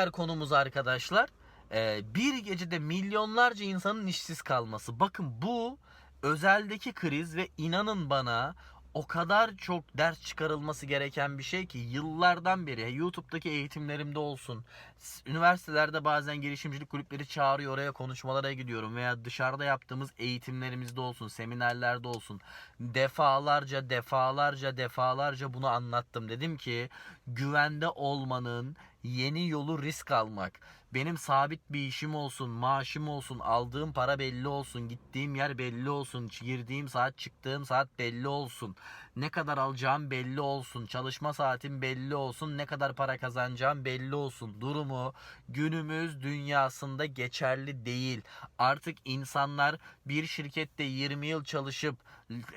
diğer konumuz arkadaşlar e, bir gecede milyonlarca insanın işsiz kalması. Bakın bu özeldeki kriz ve inanın bana o kadar çok ders çıkarılması gereken bir şey ki yıllardan beri YouTube'daki eğitimlerimde olsun, üniversitelerde bazen girişimcilik kulüpleri çağırıyor oraya konuşmalara gidiyorum veya dışarıda yaptığımız eğitimlerimizde olsun, seminerlerde olsun defalarca defalarca defalarca bunu anlattım. Dedim ki güvende olmanın yeni yolu risk almak. Benim sabit bir işim olsun, maaşım olsun, aldığım para belli olsun, gittiğim yer belli olsun, girdiğim saat, çıktığım saat belli olsun. Ne kadar alacağım belli olsun, çalışma saatim belli olsun, ne kadar para kazanacağım belli olsun. Durumu günümüz dünyasında geçerli değil. Artık insanlar bir şirkette 20 yıl çalışıp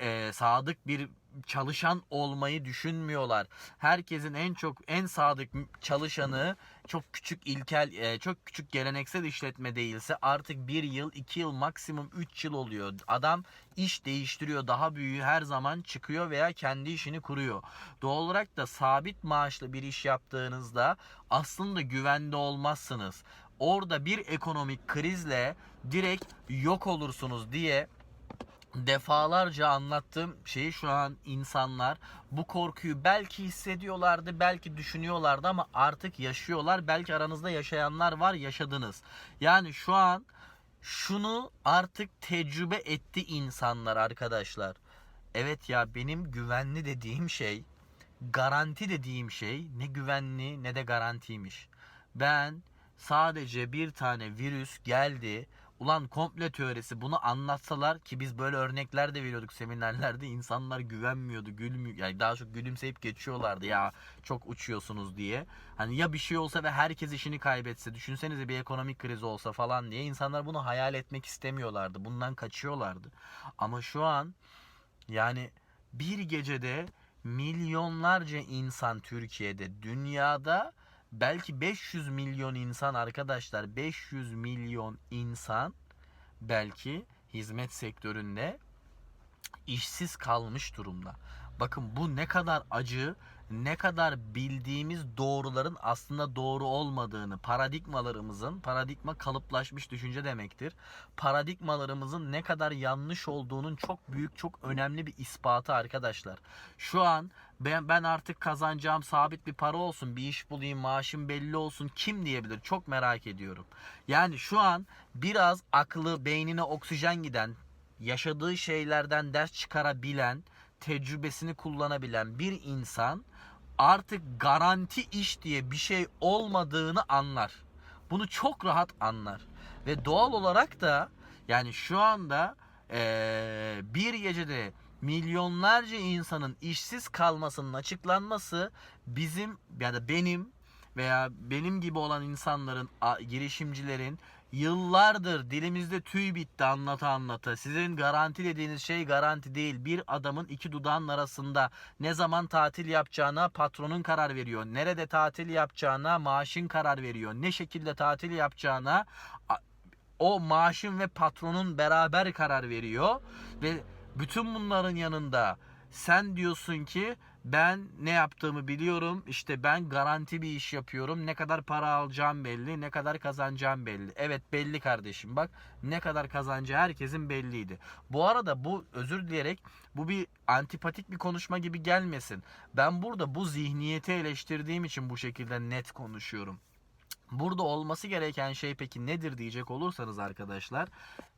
e, sadık bir çalışan olmayı düşünmüyorlar. Herkesin en çok en sadık çalışanı çok küçük ilkel e, çok küçük geleneksel işletme değilse artık bir yıl iki yıl maksimum 3 yıl oluyor. Adam iş değiştiriyor daha büyüğü her zaman çıkıyor veya kendi işini kuruyor. Doğal olarak da sabit maaşlı bir iş yaptığınızda aslında güvende olmazsınız. Orada bir ekonomik krizle direkt yok olursunuz diye defalarca anlattığım şeyi şu an insanlar bu korkuyu belki hissediyorlardı, belki düşünüyorlardı ama artık yaşıyorlar. Belki aranızda yaşayanlar var, yaşadınız. Yani şu an şunu artık tecrübe etti insanlar arkadaşlar. Evet ya benim güvenli dediğim şey, garanti dediğim şey ne güvenli ne de garantiymiş. Ben sadece bir tane virüs geldi. Ulan komple teorisi bunu anlatsalar ki biz böyle örnekler de veriyorduk seminerlerde insanlar güvenmiyordu gülmüyor yani daha çok gülümseyip geçiyorlardı ya çok uçuyorsunuz diye. Hani ya bir şey olsa ve herkes işini kaybetse düşünsenize bir ekonomik kriz olsa falan diye insanlar bunu hayal etmek istemiyorlardı. Bundan kaçıyorlardı. Ama şu an yani bir gecede milyonlarca insan Türkiye'de, dünyada belki 500 milyon insan arkadaşlar 500 milyon insan belki hizmet sektöründe işsiz kalmış durumda. Bakın bu ne kadar acı, ne kadar bildiğimiz doğruların aslında doğru olmadığını, paradigmalarımızın, paradigma kalıplaşmış düşünce demektir. Paradigmalarımızın ne kadar yanlış olduğunun çok büyük, çok önemli bir ispatı arkadaşlar. Şu an ben, ben artık kazanacağım sabit bir para olsun, bir iş bulayım, maaşım belli olsun kim diyebilir? Çok merak ediyorum. Yani şu an biraz aklı, beynine oksijen giden, yaşadığı şeylerden ders çıkarabilen, tecrübesini kullanabilen bir insan artık garanti iş diye bir şey olmadığını anlar. Bunu çok rahat anlar. Ve doğal olarak da yani şu anda eee, bir gecede milyonlarca insanın işsiz kalmasının açıklanması bizim ya da benim veya benim gibi olan insanların, girişimcilerin yıllardır dilimizde tüy bitti anlata anlata. Sizin garanti dediğiniz şey garanti değil. Bir adamın iki dudağının arasında ne zaman tatil yapacağına patronun karar veriyor. Nerede tatil yapacağına maaşın karar veriyor. Ne şekilde tatil yapacağına o maaşın ve patronun beraber karar veriyor ve bütün bunların yanında sen diyorsun ki ben ne yaptığımı biliyorum. İşte ben garanti bir iş yapıyorum. Ne kadar para alacağım belli, ne kadar kazanacağım belli. Evet belli kardeşim. Bak ne kadar kazancı herkesin belliydi. Bu arada bu özür dileyerek bu bir antipatik bir konuşma gibi gelmesin. Ben burada bu zihniyeti eleştirdiğim için bu şekilde net konuşuyorum. Burada olması gereken şey peki nedir diyecek olursanız arkadaşlar.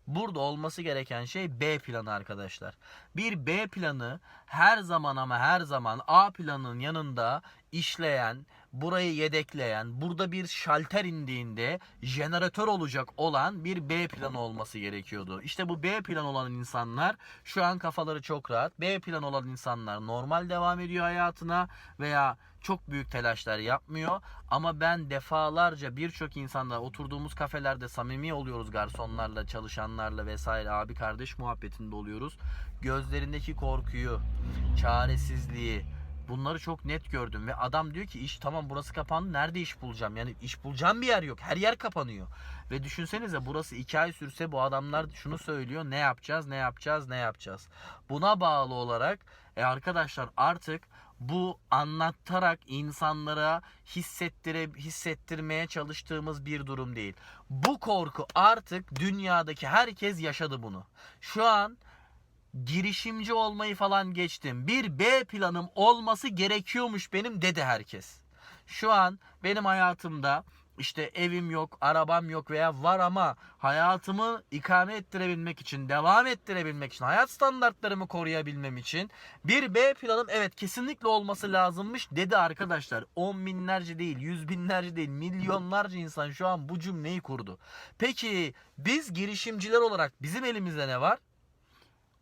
Burada olması gereken şey B planı arkadaşlar. Bir B planı her zaman ama her zaman A planının yanında işleyen, burayı yedekleyen, burada bir şalter indiğinde jeneratör olacak olan bir B planı olması gerekiyordu. İşte bu B plan olan insanlar şu an kafaları çok rahat. B plan olan insanlar normal devam ediyor hayatına veya çok büyük telaşlar yapmıyor. Ama ben defalarca birçok insanla oturduğumuz kafelerde samimi oluyoruz garsonlarla, çalışanlarla vesaire abi kardeş muhabbetinde oluyoruz. Gözlerindeki korkuyu, çaresizliği bunları çok net gördüm ve adam diyor ki iş tamam burası kapandı nerede iş bulacağım? Yani iş bulacağım bir yer yok her yer kapanıyor. Ve düşünsenize burası iki ay sürse bu adamlar şunu söylüyor ne yapacağız ne yapacağız ne yapacağız? Buna bağlı olarak e arkadaşlar artık Bu anlatarak insanlara hissettire hissettirmeye çalıştığımız bir durum değil. Bu korku artık dünyadaki herkes yaşadı bunu. Şu an girişimci olmayı falan geçtim. Bir B planım olması gerekiyormuş benim dedi herkes. Şu an benim hayatımda işte evim yok, arabam yok veya var ama hayatımı ikame ettirebilmek için, devam ettirebilmek için, hayat standartlarımı koruyabilmem için bir B planım evet kesinlikle olması lazımmış dedi arkadaşlar. On binlerce değil, yüz binlerce değil, milyonlarca insan şu an bu cümleyi kurdu. Peki biz girişimciler olarak bizim elimizde ne var?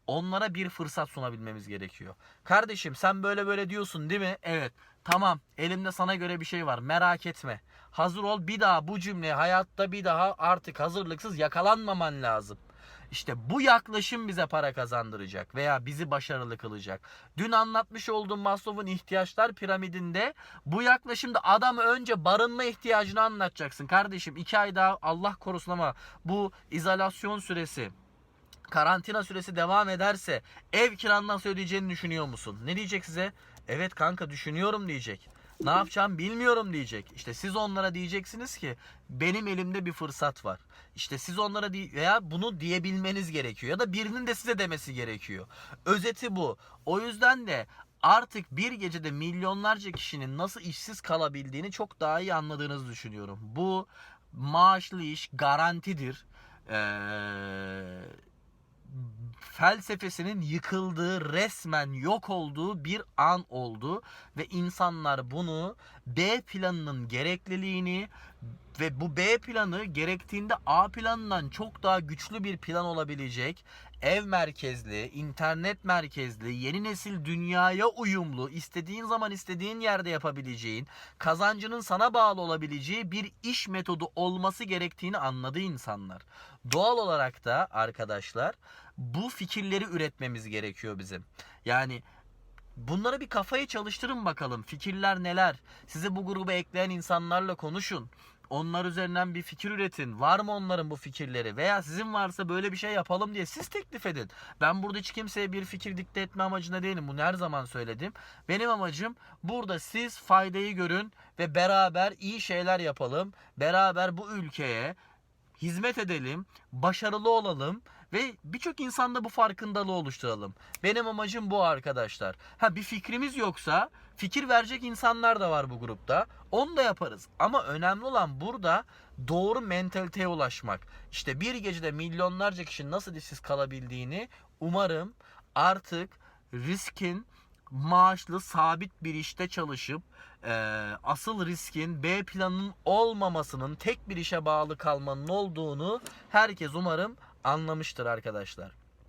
onlara bir fırsat sunabilmemiz gerekiyor. Kardeşim sen böyle böyle diyorsun değil mi? Evet. Tamam. Elimde sana göre bir şey var. Merak etme. Hazır ol. Bir daha bu cümleye hayatta bir daha artık hazırlıksız yakalanmaman lazım. İşte bu yaklaşım bize para kazandıracak veya bizi başarılı kılacak. Dün anlatmış olduğum Maslow'un ihtiyaçlar piramidinde bu yaklaşımda adam önce barınma ihtiyacını anlatacaksın. Kardeşim iki ay daha Allah korusun ama bu izolasyon süresi karantina süresi devam ederse ev kiranı nasıl ödeyeceğini düşünüyor musun? Ne diyecek size? Evet kanka düşünüyorum diyecek. Ne yapacağım bilmiyorum diyecek. İşte siz onlara diyeceksiniz ki benim elimde bir fırsat var. İşte siz onlara veya bunu diyebilmeniz gerekiyor ya da birinin de size demesi gerekiyor. Özeti bu. O yüzden de artık bir gecede milyonlarca kişinin nasıl işsiz kalabildiğini çok daha iyi anladığınızı düşünüyorum. Bu maaşlı iş garantidir. Ee, felsefesinin yıkıldığı, resmen yok olduğu bir an oldu ve insanlar bunu B planının gerekliliğini ve bu B planı gerektiğinde A planından çok daha güçlü bir plan olabilecek ev merkezli, internet merkezli, yeni nesil dünyaya uyumlu, istediğin zaman istediğin yerde yapabileceğin, kazancının sana bağlı olabileceği bir iş metodu olması gerektiğini anladı insanlar. Doğal olarak da arkadaşlar bu fikirleri üretmemiz gerekiyor bizim. Yani bunlara bir kafayı çalıştırın bakalım. Fikirler neler? Size bu gruba ekleyen insanlarla konuşun. Onlar üzerinden bir fikir üretin. Var mı onların bu fikirleri? Veya sizin varsa böyle bir şey yapalım diye siz teklif edin. Ben burada hiç kimseye bir fikir dikte etme amacında değilim. Bunu her zaman söyledim. Benim amacım burada siz faydayı görün ve beraber iyi şeyler yapalım. Beraber bu ülkeye hizmet edelim, başarılı olalım ve birçok insanda bu farkındalığı oluşturalım. Benim amacım bu arkadaşlar. Ha bir fikrimiz yoksa fikir verecek insanlar da var bu grupta. Onu da yaparız. Ama önemli olan burada doğru mentaliteye ulaşmak. İşte bir gecede milyonlarca kişinin nasıl işsiz kalabildiğini umarım artık riskin maaşlı sabit bir işte çalışıp e, asıl riskin B planının olmamasının tek bir işe bağlı kalmanın olduğunu herkes umarım anlamıştır arkadaşlar.